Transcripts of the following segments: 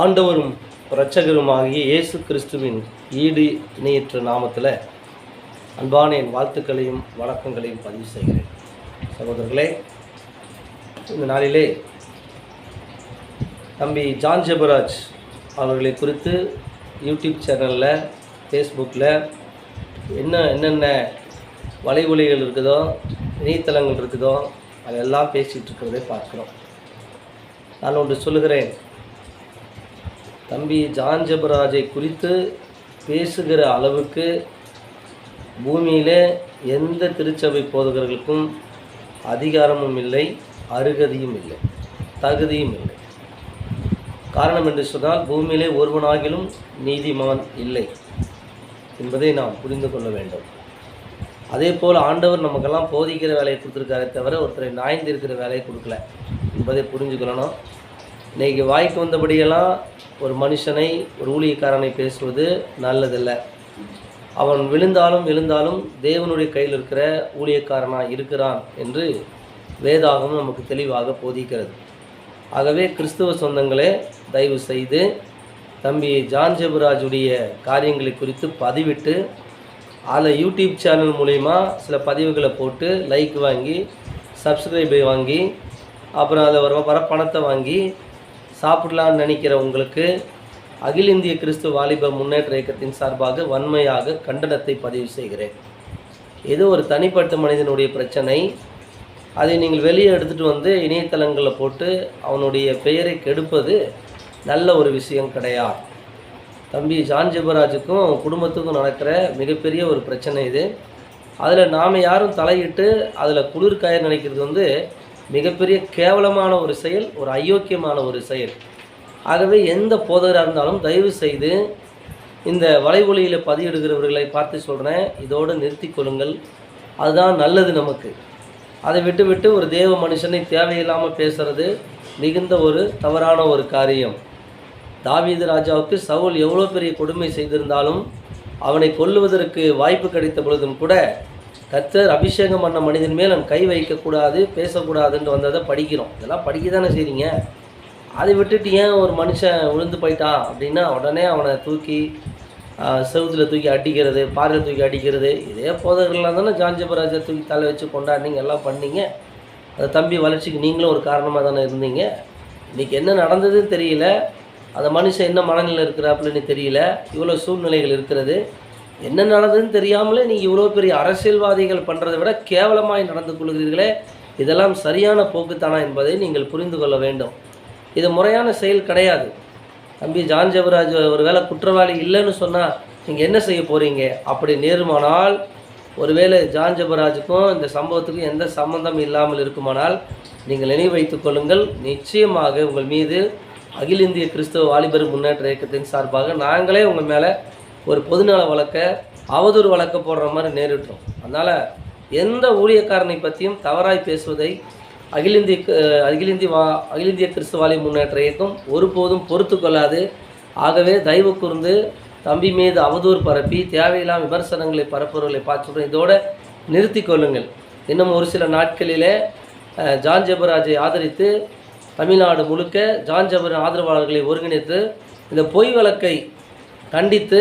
ஆண்டவரும் இரட்சகருமாகிய இயேசு கிறிஸ்துவின் ஈடு இணையற்ற நாமத்தில் அன்பான என் வாழ்த்துக்களையும் வணக்கங்களையும் பதிவு செய்கிறேன். சகோதரர்களே இந்த நாளிலே தம்பி ஜான் ஜெபராஜ் அவர்களை குறித்து யூடியூப் சேனலில் ஃபேஸ்புக்கில் என்ன என்னென்ன வலைவொலிகள் இருக்குதோ இணையதளங்கள் இருக்குதோ அதெல்லாம் பேசிகிட்டு இருக்கிறதே பார்க்குறோம். நான் ஒன்று சொல்லுகிறேன். தம்பி ஜான்ஜபராஜை குறித்து பேசுகிற அளவுக்கு பூமியிலே எந்த திருச்சபை போதகர்களுக்கும் அதிகாரமும் இல்லை அருகதியும் இல்லை தகுதியும் இல்லை. காரணம் என்று சொன்னால் பூமியிலே ஒருவனாகிலும் நீதிமான் இல்லை என்பதை நாம் புரிந்து கொள்ள வேண்டும். அதே போல் ஆண்டவர் நமக்கெல்லாம் போதிக்கிற வேலையை கொடுத்துருக்காரே தவிர ஒருத்தரை நாய்ந்து இருக்கிற வேலையை கொடுக்கல என்பதை புரிஞ்சுக்கொள்ளணும் இன்றைக்கி வாய்க்கு வந்தபடியெல்லாம் ஒரு மனுஷனை ஒரு ஊழியக்காரனை பேசுவது நல்லதில்லை. அவன் விழுந்தாலும் விழுந்தாலும் தேவனுடைய கையில் இருக்கிற ஊழியக்காரனாக இருக்கிறான் என்று வேதாகம் நமக்கு தெளிவாக போதிக்கிறது. ஆகவே கிறிஸ்துவ சொந்தங்களே தயவு செய்து தம்பி ஜான் ஜெபராஜுடைய காரியங்களை குறித்து பதிவிட்டு அதில் யூடியூப் சேனல் மூலிமா சில பதிவுகளை போட்டு லைக் வாங்கி சப்ஸ்கிரைபை வாங்கி அப்புறம் அதில் வர வர பணத்தை வாங்கி சாப்பிடலான்னு நினைக்கிற உங்களுக்கு அகில இந்திய கிறிஸ்துவ வாலிப முன்னேற்ற இயக்கத்தின் சார்பாக வன்மையாக கண்டனத்தை பதிவு செய்கிறேன். ஏதோ ஒரு தனிப்பட்ட மனிதனுடைய பிரச்சனை. அதை நீங்கள் வெளியே எடுத்துகிட்டு வந்து இணையதளங்களில் போட்டு அவனுடைய பெயரை கெடுப்பது நல்ல ஒரு விஷயம் கிடையாது தம்பி ஜான் ஜெபராஜுக்கும் அவன் குடும்பத்துக்கும் நடக்கிற மிகப்பெரிய ஒரு பிரச்சனை இது. அதில் நாம் யாரும் தலையிட்டு அதில் குளிர்காய நினைக்கிறது வந்து மிகப்பெரிய கேவலமான ஒரு செயல் ஒரு அயோக்கியமான ஒரு செயல். ஆகவே எந்த போதகராக இருந்தாலும் தயவு செய்து இந்த வலைவொலியில் பதியிடுகிறவர்களை பார்த்து சொல்கிறேன் இதோடு நிறுத்தி கொள்ளுங்கள். அதுதான் நல்லது நமக்கு. அதை விட்டு விட்டு ஒரு தேவ மனுஷனை தேவையில்லாமல் பேசுறது மிகுந்த ஒரு தவறான ஒரு காரியம். தாவீது ராஜாவுக்கு சவுல் எவ்வளோ பெரிய கொடுமை செய்திருந்தாலும் அவனை கொல்லுவதற்கு வாய்ப்பு கிடைத்த பொழுதும் கூட கத்தர் அபிஷேகம் பண்ண மனிதன் மேல் நம்ம கை வைக்கக்கூடாது பேசக்கூடாதுன்னு வந்ததை படிக்கிறோம். இதெல்லாம் படிக்க தானே செய்கிறீங்க அதை விட்டுட்டு ஏன் ஒரு மனுஷன் விழுந்து போயிட்டான் அப்படின்னா உடனே அவனை தூக்கி செவுத்தில் தூக்கி அடிக்கிறது பாறையில் தூக்கி அடிக்கிறது இதே போதர்கள்லாம் தானே ஜாஞ்சபராஜை தூக்கி தலை வச்சு கொண்டாடினீங்க எல்லாம் பண்ணீங்க. அந்த தம்பி வளர்ச்சிக்கு நீங்களும் ஒரு காரணமாக தானே இருந்தீங்க. இன்றைக்கி என்ன நடந்ததுன்னு தெரியல. அந்த மனுஷன் என்ன மனநிலை இருக்கிறாப்புலன்னு தெரியல. இவ்வளோ சூழ்நிலைகள் இருக்கிறது. என்ன நடந்ததுன்னு தெரியாமலே நீங்கள் இவ்வளோ பெரிய அரசியல்வாதிகள் பண்ணுறதை விட கேவலமாய் நடந்து கொள்கிறீர்களே இதெல்லாம் சரியான போக்குத்தானா என்பதை நீங்கள் புரிந்து கொள்ள வேண்டும். இது முறையான செயல் கிடையாது. தம்பி ஜான் ஜெவராஜ் ஒரு வேளை குற்றவாளி இல்லைன்னு சொன்னால் நீங்கள் என்ன செய்ய போகிறீங்க அப்படி நேருமானால் ஒருவேளை ஜான் ஜெபராஜுக்கும் இந்த சம்பவத்துக்கும் எந்த சம்பந்தம் இல்லாமல் இருக்குமானால் நீங்கள் நினைவு வைத்துக் கொள்ளுங்கள். நிச்சயமாக உங்கள் மீது அகில இந்திய கிறிஸ்தவ வாலிபர் முன்னேற்ற இயக்கத்தின் சார்பாக நாங்களே உங்கள் மேலே ஒரு பொதுநல வழக்கை அவதூறு வழக்க போடுற மாதிரி நேரிட்டோம் அதனால் எந்த ஊழியக்காரனை பற்றியும் தவறாய் பேசுவதை அகில இந்திய அகில இந்திய வா அகில இந்திய கிறிஸ்துவாலி முன்னேற்ற இயக்கம் ஒருபோதும் பொறுத்து கொள்ளாது. ஆகவே தயவு கூர்ந்து தம்பி மீது அவதூறு பரப்பி தேவையில்லாம விமர்சனங்களை பரப்புவர்களை பார்த்து இதோடு நிறுத்தி கொள்ளுங்கள். இன்னும் ஒரு சில நாட்களிலே ஜான் ஜெபராஜை ஆதரித்து தமிழ்நாடு முழுக்க ஜான் ஜெபர் ஆதரவாளர்களை ஒருங்கிணைத்து இந்த பொய் வழக்கை கண்டித்து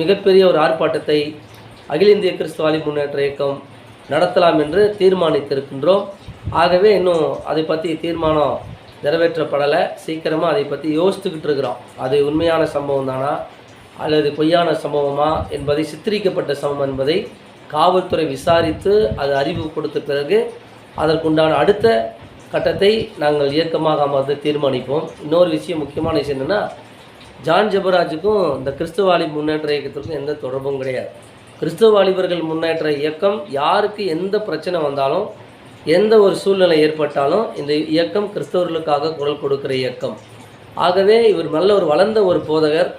மிகப்பெரிய ஒரு ஆர்ப்பாட்டத்தை அகில இந்திய கிறிஸ்துவாலி முன்னேற்ற இயக்கம் நடத்தலாம் என்று தீர்மானித்திருக்கின்றோம். ஆகவே இன்னும் அதை பற்றி தீர்மானம் நிறைவேற்றப்படலை. சீக்கிரமாக அதை பற்றி யோசித்துக்கிட்டு இருக்கிறோம். அது உண்மையான சம்பவம் தானா? அல்லது பொய்யான சம்பவமா? என்பதை சித்தரிக்கப்பட்ட சம்பவம் என்பதை காவல்துறை விசாரித்து அது அறிவு கொடுத்த பிறகு அதற்குண்டான அடுத்த கட்டத்தை நாங்கள் இயக்கமாக அமர்ந்து தீர்மானிப்போம். இன்னொரு விஷயம் முக்கியமான விஷயம் என்னென்னா ஜான் ஜபராஜுக்கும் இந்த கிறிஸ்துவாலி முன்னேற்ற இயக்கத்திற்கும் எந்த தொடர்பும் கிடையாது. கிறிஸ்துவ வாலிபர்கள் முன்னேற்ற இயக்கம் யாருக்கு எந்த பிரச்சனை வந்தாலும் எந்த ஒரு சூழ்நிலை ஏற்பட்டாலும் இந்த இயக்கம் கிறிஸ்தவர்களுக்காக குரல் கொடுக்கிற இயக்கம். ஆகவே இவர் நல்ல ஒரு வளர்ந்த ஒரு போதகர்.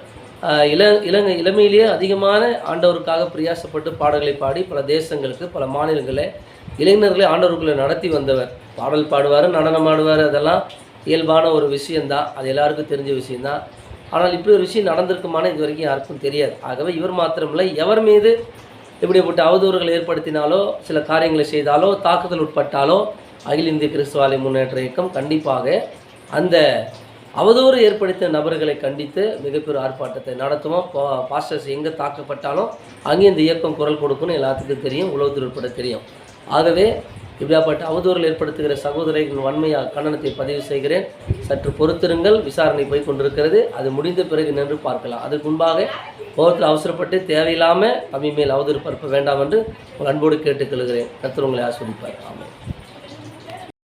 இள இளங்க இளமையிலேயே அதிகமான ஆண்டவருக்காக பிரியாசப்பட்டு பாடல்களை பாடி பல தேசங்களுக்கு பல மாநிலங்களில் இளைஞர்களை ஆண்டவர்களை நடத்தி வந்தவர். பாடல் பாடுவார் நடனம் ஆடுவார் அதெல்லாம் இயல்பான ஒரு விஷயந்தான் அது எல்லாருக்கும் தெரிஞ்ச விஷயந்தான் ஆனால் இப்படி ஒரு விஷயம் நடந்திருக்குமான்னு இது வரைக்கும் யாருக்கும் தெரியாது. ஆகவே இவர் மாத்திரமில்லை எவர் மீது இப்படிப்பட்ட அவதூறுகள் ஏற்படுத்தினாலோ சில காரியங்களை செய்தாலோ தாக்குதல் உட்பட்டாலோ அகில இந்திய கிறிஸ்துவாலய முன்னேற்ற இயக்கம் கண்டிப்பாக அந்த அவதூறு ஏற்படுத்திய நபர்களை கண்டித்து மிகப்பெரிய ஆர்ப்பாட்டத்தை நடத்துவோம். பா- பாஸ்டர்ஸ் எங்கே தாக்கப்பட்டாலும் அங்கே இந்த இயக்கம் குரல் கொடுக்கணும் எல்லாத்துக்கும் தெரியும் உலகத்தில் உட்பட தெரியும். ஆகவே இப்படியாப்பட்ட அவதூறுகள் ஏற்படுத்துகிற சகோதரிகளின் வன்மையாக கண்டனத்தை பதிவு செய்கிறேன். சற்று பொறுத்திருங்கள் விசாரணை போய் கொண்டிருக்கிறது. அது முடிந்த பிறகு நின்று பார்க்கலாம். அதுக்கு முன்பாக கோபத்தில் அவசரப்பட்டு தேவையில்லாமல் அம்மி மேல் அவதூறு பரப்ப வேண்டாம் என்று உங்கள் அன்போடு கேட்டுக்கொள்கிறேன் கர்த்தர் உங்களை ஆஸ்வதிப்பார் ஆமாம்